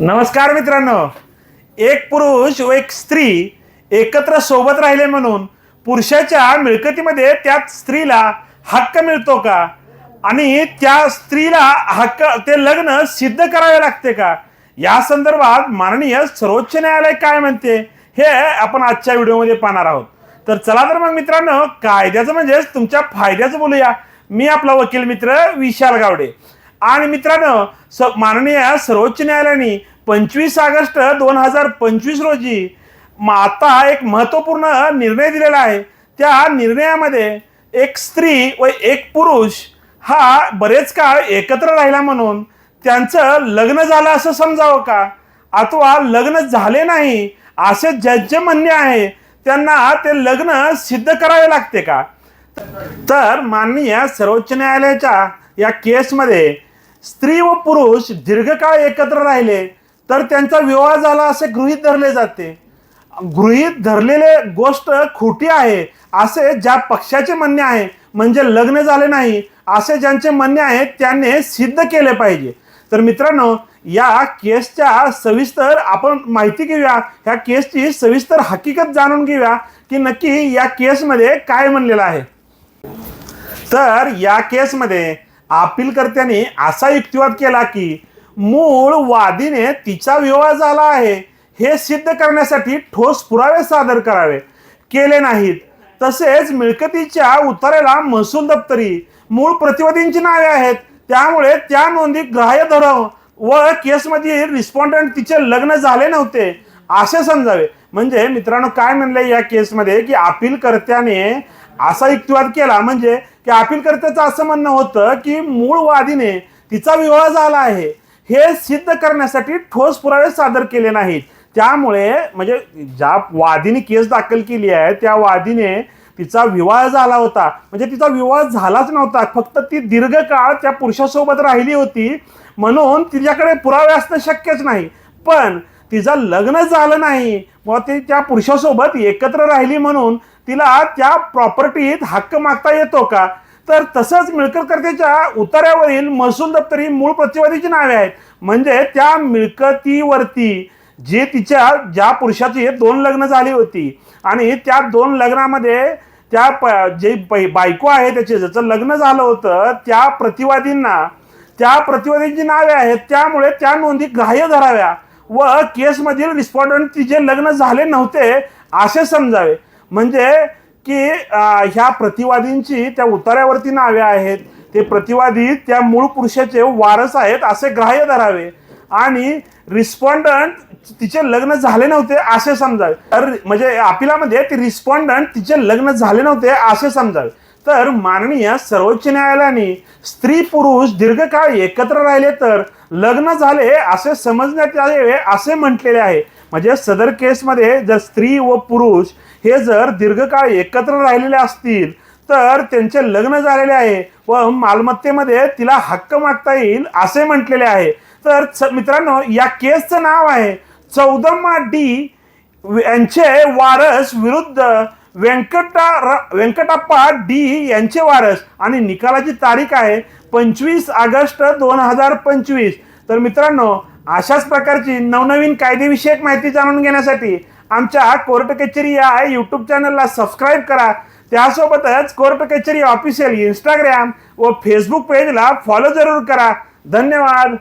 नमस्कार मित्रांनो. एक पुरुष व एक स्त्री एकत्र सोबत राहिले म्हणून पुरुषाच्या मिळकतीमध्ये त्या स्त्रीला हक्क मिळतो का? आणि त्या स्त्रीला हक्क ते लग्न सिद्ध करावे लागते का? या संदर्भात माननीय सर्वोच्च न्यायालय काय म्हणते हे आपण आजच्या व्हिडिओमध्ये पाहणार आहोत. तर चला तर मग मित्रांनो कायद्याचं म्हणजेच तुमच्या फायद्याचं बोलूया. मी आपला वकील मित्र विशाल गावडे. आणि मित्रांनो स माननीय सर्वोच्च न्यायालयाने पंचवीस ऑगस्ट दोन हजार पंचवीस रोजी आता एक महत्त्वपूर्ण निर्णय दिलेला आहे. त्या निर्णयामध्ये एक स्त्री व एक पुरुष हा बरेच काळ एकत्र राहिला म्हणून त्यांचं लग्न झालं असं समजावं का? अथवा लग्न झाले नाही असे ज्यांचे म्हणणे आहे त्यांना ते लग्न सिद्ध करावे लागते का? तर माननीय सर्वोच्च न्यायालयाच्या या केसमध्ये स्त्री व पुरुष दीर्घकाळ एकत्र राहिले तर त्यांचा विवाह झाला असे गृहीत धरले जाते. गृहीत धरलेले गोष्ट खोटी आहे असे ज्या पक्षाचे म्हणणे आहे म्हणजे लग्न झाले नाही असे ज्यांचे म्हणणे आहे त्याने सिद्ध केले पाहिजे. तर मित्रांनो या केसच्या सविस्तर आपण माहिती घेऊया. ह्या केसची सविस्तर हकीकत जाणून घेऊया की नक्की या केसमध्ये काय म्हणलेलं आहे. तर या केसमध्ये अपीलकर्त्याने असा युक्तिवाद केला की मूळ वादीने तिचा विवाह झाला आहे. हे सिद्ध करण्यासाठी ठोस पुरावे सादर करावे. केले नाहीत. तसेच मिळकतीच्या उतारेला महसूल दप्तरी मूळ प्रतिवादींची नावे आहेत. त्यामुळे त्या नोंदी ग्राह्य धराव व केसमध्ये रिस्पॉन्डंट तिचे लग्न झाले नव्हते असे समजावे. म्हणजे मित्रांनो काय म्हणलंय या केसमध्ये की अपीलकर्त्याने असा युक्तिवाद केला? म्हणजे की अपीलकर्त्याचं असं म्हणणं होतं की मूळ वादीने तिचा विवाह झाला आहे हे सिद्ध करण्यासाठी ठोस पुरावे सादर केले नाहीत. त्यामुळे म्हणजे ज्या वादीने केस दाखल केली आहे त्या वादीने तिचा विवाह झाला होता. म्हणजे तिचा विवाह झालाच नव्हता. फक्त ती दीर्घकाळ त्या पुरुषासोबत राहिली होती. म्हणून तिच्याकडे पुरावे असणं शक्यच नाही. पण तिचं लग्न झालं नाही. मग ती त्या पुरुषासोबत एकत्र राहिली म्हणून तिला त्या प्रॉपर्टीत हक्क मागता येतो का? तर तसंच मिळकतकर्त्याच्या उतार्यावरील महसूल दप्तरी मूळ प्रतिवादीची नावे आहेत. म्हणजे त्या मिळकतीवरती जे तिच्या ज्या पुरुषाची दोन लग्न झाली होती आणि त्या दोन लग्नामध्ये त्या प जे बायको आहे त्याचे ज्याचं लग्न झालं होतं त्या प्रतिवादींना त्या प्रतिवादींची नावे आहेत. त्यामुळे त्या नोंदी ग्राह्य धराव्या व केसमधील रिस्पॉन्डंट तिचे लग्न झाले नव्हते असे समजावे. म्हणजे की ह्या प्रतिवादींची त्या उतार्यावरती नावे आहेत. ते प्रतिवादी त्या मूळ पुरुषाचे वारस आहेत असे ग्राह्य धरावे. आणि रिस्पॉन्डंट तिचे लग्न झाले नव्हते असे समजावे. तर म्हणजे अपिलामध्ये ते रिस्पॉन्डंट तिचे लग्न झाले नव्हते असे समजावे. तर माननीय सर्वोच्च न्यायालयाने स्त्री पुरुष दीर्घकाळ एकत्र राहिले तर लग्न झाले असे समजण्यात यावे असे म्हटलेले आहे. म्हणजे सदर केसमध्ये जर स्त्री व पुरुष हे जर दीर्घकाळ एकत्र राहिलेले असतील तर त्यांचे लग्न झालेले आहे व मालमत्तेमध्ये तिला हक्क मागता येईल असे म्हटलेले आहे. तर च- मित्रांनो या केसचं नाव आहे चौदम्मा डी यांचे वारस विरुद्ध व्यंकटा र- व्यंकटप्पा डी यांचे वारस. आणि निकालाची तारीख आहे पंचवीस ऑगस्ट दोन हजार पंचवीस. तर मित्रांनो अशाच प्रकारची नवनवीन कायदेविषयक माहिती जाणून घेण्यासाठी आमच्या कोर्ट कचेरी या यूट्यूब चॅनलला सबस्क्राईब करा. त्यासोबतच कोर्ट कचेरी ऑफिशियल इंस्टाग्राम व फेसबुक पेजला फॉलो जरूर करा. धन्यवाद.